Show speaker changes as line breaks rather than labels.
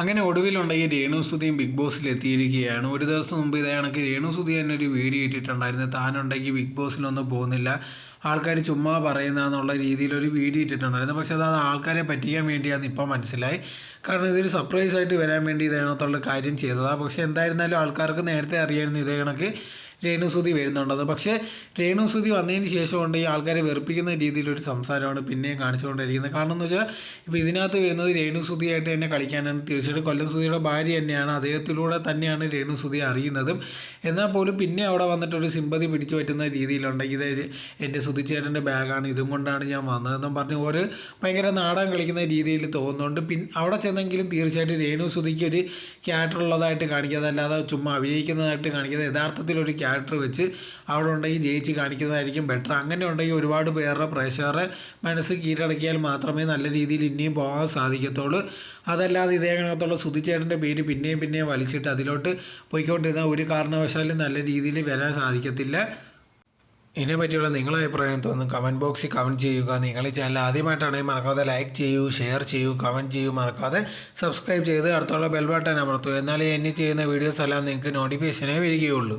അങ്ങനെ ഒടുവിലുണ്ടെങ്കിൽ രേണുസുതിയും ബിഗ് ബോസിൽ എത്തിയിരിക്കുകയാണ്. ഒരു ദിവസം മുമ്പ് ഇതേ കണക്ക് രേണുസുതി തന്നെ ഒരു വീഡിയോ ഇട്ടിട്ടുണ്ടായിരുന്നു. താനുണ്ടെങ്കിൽ ബിഗ് ബോസിലൊന്നും പോകുന്നില്ല. ആൾക്കാർ ചുമ്മാ പറയുന്നതെന്നുള്ള രീതിയിലൊരു വീഡിയോ ഇട്ടിട്ടുണ്ടായിരുന്നു. പക്ഷേ അത് ആൾക്കാരെ പറ്റിക്കാൻ വേണ്ടിയാണെന്ന് ഇപ്പോൾ മനസ്സിലായി. കാരണം ഇതൊരു സർപ്രൈസ് ആയിട്ട് വരാൻ വേണ്ടി ഇതേ കണക്കുള്ള കാര്യം ചെയ്തതാണ് പക്ഷേ എന്തായിരുന്നാലും ആൾക്കാർക്ക് നേരത്തെ അറിയായിരുന്നു ഇതേ കണക്ക്. രേണുസുതി വരുന്നുണ്ടെന്ന് പക്ഷേ രേണുസുതി വന്നതിന് ശേഷം കൊണ്ട് ഈ ആൾക്കാരെ വെറുപ്പിക്കുന്ന രീതിയിലൊരു സംസാരമാണ് പിന്നെയും കാണിച്ചുകൊണ്ടിരിക്കുന്നത് കാരണം എന്ന് വെച്ചാൽ ഇപ്പോൾ ഇതിനകത്ത് വരുന്നത് രേണുസുതിയായിട്ട് തന്നെ കളിക്കാനാണ്. തീർച്ചയായിട്ടും കൊല്ലം സുതിയുടെ ഭാര്യ തന്നെയാണ്. അദ്ദേഹത്തിലൂടെ തന്നെയാണ് രേണുസുതി അറിയുന്നതും. എന്നാൽ പോലും പിന്നെ അവിടെ വന്നിട്ടൊരു സിമ്പതി പിടിച്ചു പറ്റുന്ന രീതിയിലുണ്ടെങ്കിൽ ഇത് എന്റെ സുതിച്ചേട്ടന്റെ ബാഗാണ്. ഇതും കൊണ്ടാണ് ഞാൻ വന്നതെന്നും പറഞ്ഞ് ഒരു ഭയങ്കര നാടകം കളിക്കുന്ന രീതിയിൽ തോന്നുന്നുണ്ട്. പിൻ അവിടെ ചെന്നെങ്കിലും തീർച്ചയായിട്ടും രേണുസുതിക്ക് ഒരു ക്യാരക്ടർ ഉള്ളതായിട്ട് കാണിക്കാതെ അല്ലാതെ ചുമ്മാ അഭിനയിക്കുന്നതായിട്ട് കാണിക്കാതെ യഥാർത്ഥത്തിലൊരു ക്യാരക്ടർ വെച്ച് അവിടെ ഉണ്ടെങ്കിൽ ജയിച്ച് കാണിക്കുന്നതായിരിക്കും ബെറ്റർ അങ്ങനെ ഉണ്ടെങ്കിൽ ഒരുപാട് പേരുടെ പ്രേക്ഷകരെ മനസ്സ് കീഴടക്കിയാൽ മാത്രമേ നല്ല രീതിയിൽ ഇനിയും പോകാൻ സാധിക്കത്തുള്ളൂ. അതല്ലാതെ ഇതേ കണക്കത്തുള്ള സുധിച്ചേട്ടന്റെ പേര് പിന്നെയും പിന്നെയും വലിച്ചിട്ട് അതിലോട്ട് പോയിക്കൊണ്ടിരുന്ന ഒരു കാരണവശാലും നല്ല രീതിയിൽ വരാൻ സാധിക്കത്തില്ല. ഇതിനെ പറ്റിയുള്ള നിങ്ങളുടെ അഭിപ്രായം തോന്നും കമന്റ് ബോക്സിൽ കമന്റ് ചെയ്യുക. നിങ്ങൾ ഈ ചാനൽ ആദ്യമായിട്ടാണെങ്കിൽ മറക്കാതെ ലൈക്ക് ചെയ്യൂ ഷെയർ ചെയ്യൂ കമന്റ് ചെയ്യൂ. മറക്കാതെ സബ്സ്ക്രൈബ് ചെയ്ത് അടുത്തുള്ള ബെൽ ബട്ടൺ എന്നാലേ എന്നെ ചെയ്യുന്ന വീഡിയോസ് എല്ലാം നിങ്ങൾക്ക് നോട്ടിഫിക്കേഷനേ വരികയുള്ളൂ.